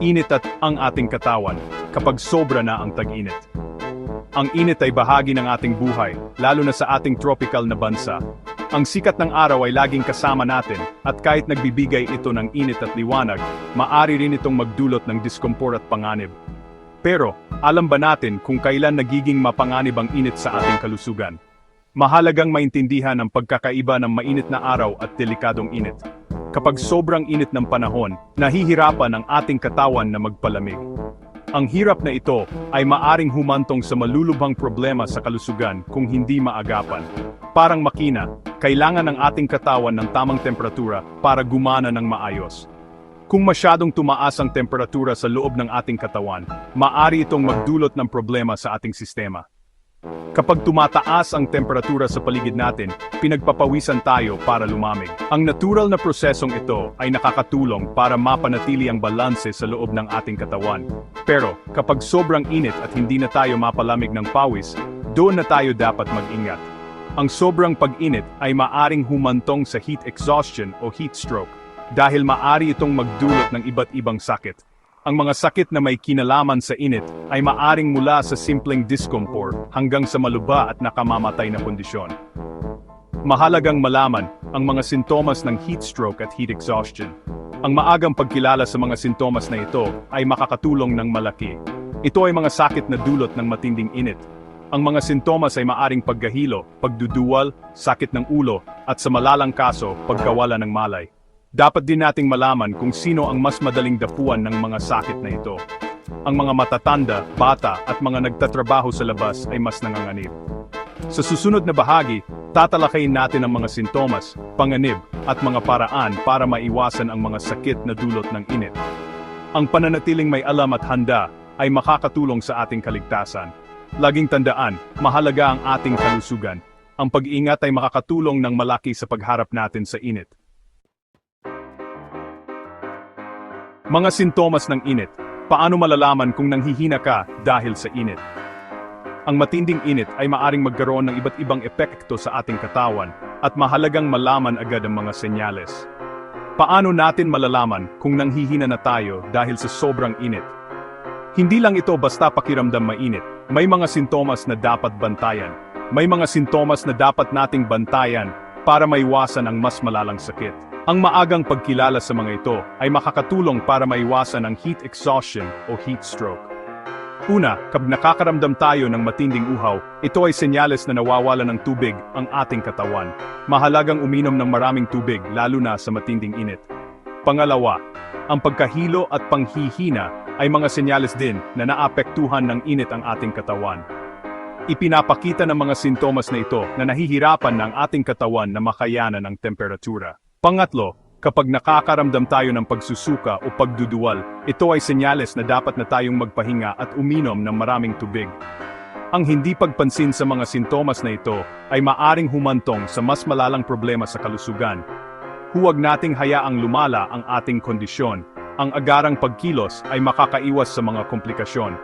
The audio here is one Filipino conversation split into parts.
init at ang ating katawan kapag sobra na ang tag-init. Ang init ay bahagi ng ating buhay, lalo na sa ating tropical na bansa. Ang sikat ng araw ay laging kasama natin, at kahit nagbibigay ito ng init at liwanag, maari rin itong magdulot ng diskomfort at panganib. Pero, alam ba natin kung kailan nagiging mapanganib ang init sa ating kalusugan? Mahalagang maintindihan ang pagkakaiba ng mainit na araw at delikadong init. Kapag sobrang init ng panahon, nahihirapan ang ating katawan na magpalamig. Ang hirap na ito ay maaring humantong sa malulubhang problema sa kalusugan kung hindi maagapan. Parang makina, kailangan ng ating katawan ng tamang temperatura para gumana ng maayos. Kung masyadong tumaas ang temperatura sa loob ng ating katawan, maari itong magdulot ng problema sa ating sistema. Kapag tumataas ang temperatura sa paligid natin, pinagpapawisan tayo para lumamig. Ang natural na prosesong ito ay nakakatulong para mapanatili ang balanse sa loob ng ating katawan. Pero, kapag sobrang init at hindi na tayo mapalamig ng pawis, doon na tayo dapat mag-ingat. Ang sobrang pag-init ay maaring humantong sa heat exhaustion o heat stroke, dahil maari itong magdulot ng iba't ibang sakit. Ang mga sakit na may kinalaman sa init ay maaring mula sa simpleng discomfort hanggang sa maluba at nakamamatay na kondisyon. Mahalagang malaman ang mga sintomas ng heat stroke at heat exhaustion. Ang maagang pagkilala sa mga sintomas na ito ay makakatulong ng malaki. Ito ay mga sakit na dulot ng matinding init. Ang mga sintomas ay maaring paggahilo, pagduduwal, sakit ng ulo, at sa malalang kaso, pagkawala ng malay. Dapat din nating malaman kung sino ang mas madaling dapuan ng mga sakit na ito. Ang mga matatanda, bata, at mga nagtatrabaho sa labas ay mas nanganganib. Sa susunod na bahagi, tatalakayin natin ang mga sintomas, panganib, at mga paraan para maiwasan ang mga sakit na dulot ng init. Ang pananatiling may alam at handa ay makakatulong sa ating kaligtasan. Laging tandaan, mahalaga ang ating kalusugan. Ang pag-iingat ay makakatulong ng malaki sa pagharap natin sa init. Mga sintomas ng init. Paano malalaman kung nanghihina ka dahil sa init? Ang matinding init ay maaring magkaroon ng iba't ibang epekto sa ating katawan at mahalagang malaman agad ang mga senyales. Paano natin malalaman kung nanghihina na tayo dahil sa sobrang init? Hindi lang ito basta pakiramdam mainit, may mga sintomas na dapat bantayan. May mga sintomas na dapat nating bantayan para maiwasan ang mas malalang sakit. Ang maagang pagkilala sa mga ito ay makakatulong para maiwasan ang heat exhaustion o heat stroke. Una, kapag nakakaramdam tayo ng matinding uhaw, ito ay senyales na nawawala ng tubig ang ating katawan. Mahalagang uminom ng maraming tubig lalo na sa matinding init. Pangalawa, ang pagkahilo at panghihina ay mga senyales din na naapektuhan ng init ang ating katawan. Ipinapakita ng mga sintomas na ito na nahihirapan ng ating katawan na makayanan ang temperatura. Pangatlo, kapag nakakaramdam tayo ng pagsusuka o pagduduwal, ito ay senyales na dapat na tayong magpahinga at uminom ng maraming tubig. Ang hindi pagpansin sa mga sintomas na ito ay maaring humantong sa mas malalang problema sa kalusugan. Huwag nating hayaang lumala ang ating kondisyon. Ang agarang pagkilos ay makakaiwas sa mga komplikasyon.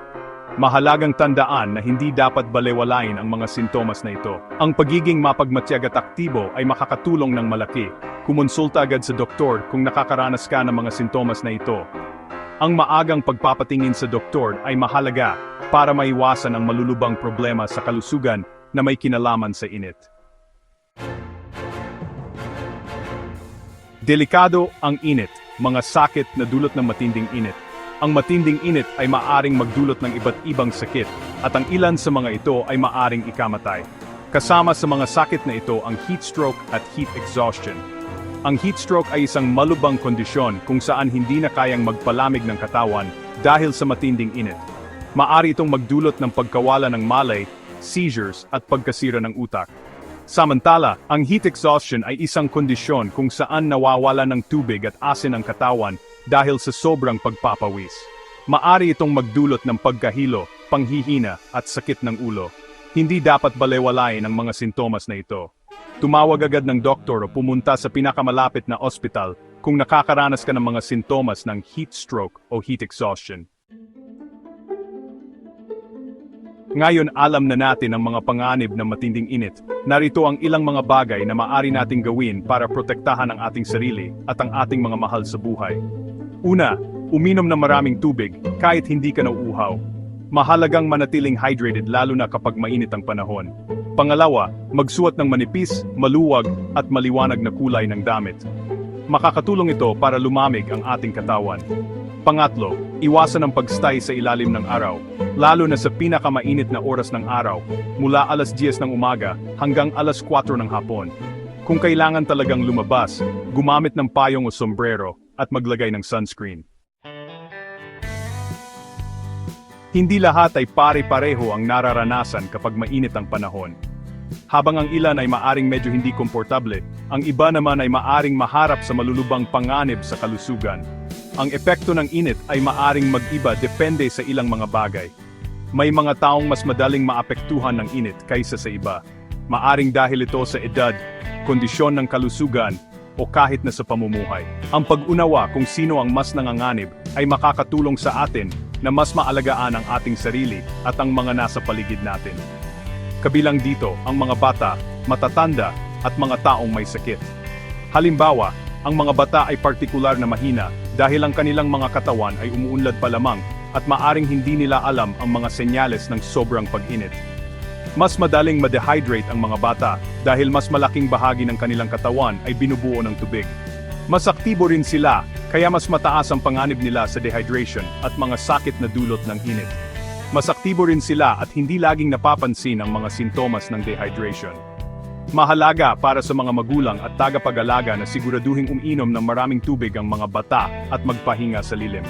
Mahalagang tandaan na hindi dapat balewalain ang mga sintomas na ito. Ang pagiging mapagmatyag at aktibo ay makakatulong ng malaki. Kumonsulta agad sa doktor kung nakakaranas ka ng mga sintomas na ito. Ang maagang pagpapatingin sa doktor ay mahalaga para maiwasan ang malulubang problema sa kalusugan na may kinalaman sa init. Delikado ang init, mga sakit na dulot ng matinding init. Ang matinding init ay maaring magdulot ng iba't ibang sakit, at ang ilan sa mga ito ay maaring ikamatay. Kasama sa mga sakit na ito ang heat stroke at heat exhaustion. Ang heat stroke ay isang malubang kondisyon kung saan hindi na kayang magpalamig ng katawan dahil sa matinding init. Maari itong magdulot ng pagkawala ng malay, seizures at pagkasira ng utak. Samantala, ang heat exhaustion ay isang kondisyon kung saan nawawala ng tubig at asin ang katawan dahil sa sobrang pagpapawis. Maari itong magdulot ng pagkahilo, panghihina at sakit ng ulo. Hindi dapat balewalain ang mga sintomas na ito. Tumawag agad ng doktor o pumunta sa pinakamalapit na ospital kung nakakaranas ka ng mga sintomas ng heat stroke o heat exhaustion. Ngayon alam na natin ang mga panganib ng matinding init. Narito ang ilang mga bagay na maari nating gawin para protektahan ang ating sarili at ang ating mga mahal sa buhay. Una, Uminom ng maraming tubig kahit hindi ka nauuhaw. Mahalagang manatiling hydrated lalo na kapag mainit ang panahon. Pangalawa, magsuot ng manipis, maluwag at maliwanag na kulay ng damit. Makakatulong ito para lumamig ang ating katawan. Pangatlo, iwasan ang pagstay sa ilalim ng araw, lalo na sa pinakamainit na oras ng araw, mula alas 10 ng umaga hanggang alas 4 ng hapon. Kung kailangan talagang lumabas, gumamit ng payong o sombrero at maglagay ng sunscreen. Hindi lahat ay pare-pareho ang nararanasan kapag mainit ang panahon. Habang ang ilan ay maaring medyo hindi komportable, ang iba naman ay maaring maharap sa malulubang panganib sa kalusugan. Ang epekto ng init ay maaring mag-iba depende sa ilang mga bagay. May mga taong mas madaling maapektuhan ng init kaysa sa iba. Maaring dahil ito sa edad, kondisyon ng kalusugan, o kahit na sa pamumuhay. Ang pag-unawa kung sino ang mas nanganganib ay makakatulong sa atin na mas maalagaan ang ating sarili at ang mga nasa paligid natin. Kabilang dito ang mga bata, matatanda, at mga taong may sakit. Halimbawa, ang mga bata ay partikular na mahina dahil ang kanilang mga katawan ay umuunlad pa lamang at maaring hindi nila alam ang mga senyales ng sobrang pag-init. Mas madaling ma-dehydrate ang mga bata dahil mas malaking bahagi ng kanilang katawan ay binubuo ng tubig. Mas aktibo rin sila, kaya mas mataas ang panganib nila sa dehydration at mga sakit na dulot ng init. Mas aktibo rin sila at hindi laging napapansin ang mga sintomas ng dehydration. Mahalaga para sa mga magulang at tagapag-alaga na siguraduhing uminom ng maraming tubig ang mga bata at magpahinga sa lilim.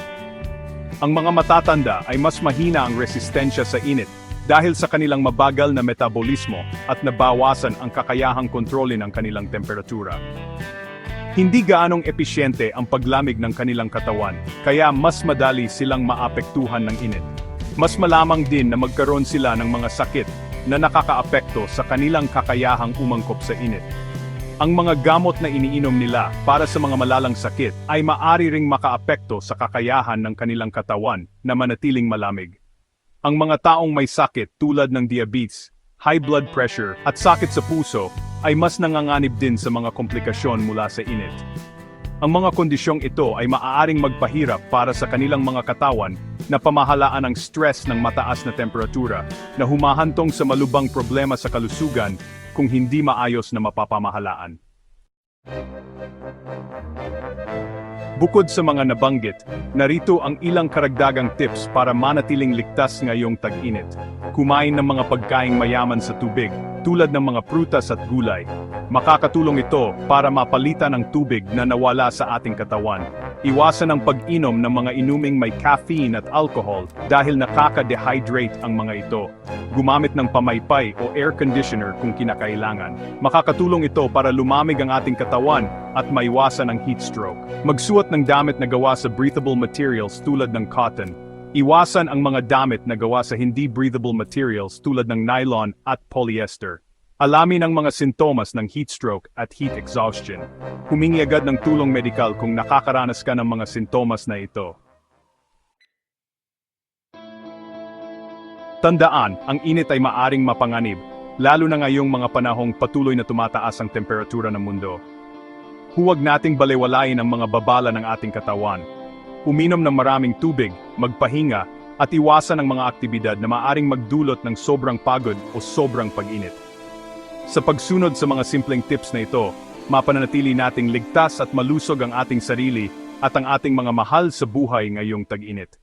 Ang mga matatanda ay mas mahina ang resistensya sa init dahil sa kanilang mabagal na metabolismo at nabawasan ang kakayahang kontrolin ang kanilang temperatura. Hindi gaanong episyente ang paglamig ng kanilang katawan, kaya mas madali silang maapektuhan ng init. Mas malamang din na magkaroon sila ng mga sakit na nakakaapekto sa kanilang kakayahang umangkop sa init. Ang mga gamot na iniinom nila para sa mga malalang sakit ay maari ring makaapekto sa kakayahan ng kanilang katawan na manatiling malamig. Ang mga taong may sakit tulad ng diabetes, high blood pressure at sakit sa puso ay mas nanganganib din sa mga komplikasyon mula sa init. Ang mga kondisyong ito ay maaaring magpahirap para sa kanilang mga katawan na pamahalaan ang stress ng mataas na temperatura na humahantong sa malubang problema sa kalusugan kung hindi maayos na mapapamahalaan. Bukod sa mga nabanggit, narito ang ilang karagdagang tips para manatiling ligtas ngayong tag-init. Kumain ng mga pagkaing mayaman sa tubig, tulad ng mga prutas at gulay. Makakatulong ito para mapalitan ang tubig na nawala sa ating katawan. Iwasan ang pag-inom ng mga inuming may caffeine at alcohol dahil nakaka-dehydrate ang mga ito. Gumamit ng pamaypay o air conditioner kung kinakailangan. Makakatulong ito para lumamig ang ating katawan at maiwasan ang heat stroke. Magsuot ng damit na gawa sa breathable materials tulad ng cotton. Iwasan ang mga damit na gawa sa hindi breathable materials tulad ng nylon at polyester. Alamin ang mga sintomas ng heat stroke at heat exhaustion. Humingi agad ng tulong medikal kung nakakaranas ka ng mga sintomas na ito. Tandaan, ang init ay maaring mapanganib, lalo na ngayong mga panahong patuloy na tumataas ang temperatura ng mundo. Huwag nating balewalain ang mga babala ng ating katawan. Uminom ng maraming tubig, magpahinga, at iwasan ang mga aktibidad na maaring magdulot ng sobrang pagod o sobrang pag-init. Sa pagsunod sa mga simpleng tips na ito, mapananatili nating ligtas at malusog ang ating sarili at ang ating mga mahal sa buhay ngayong tag-init.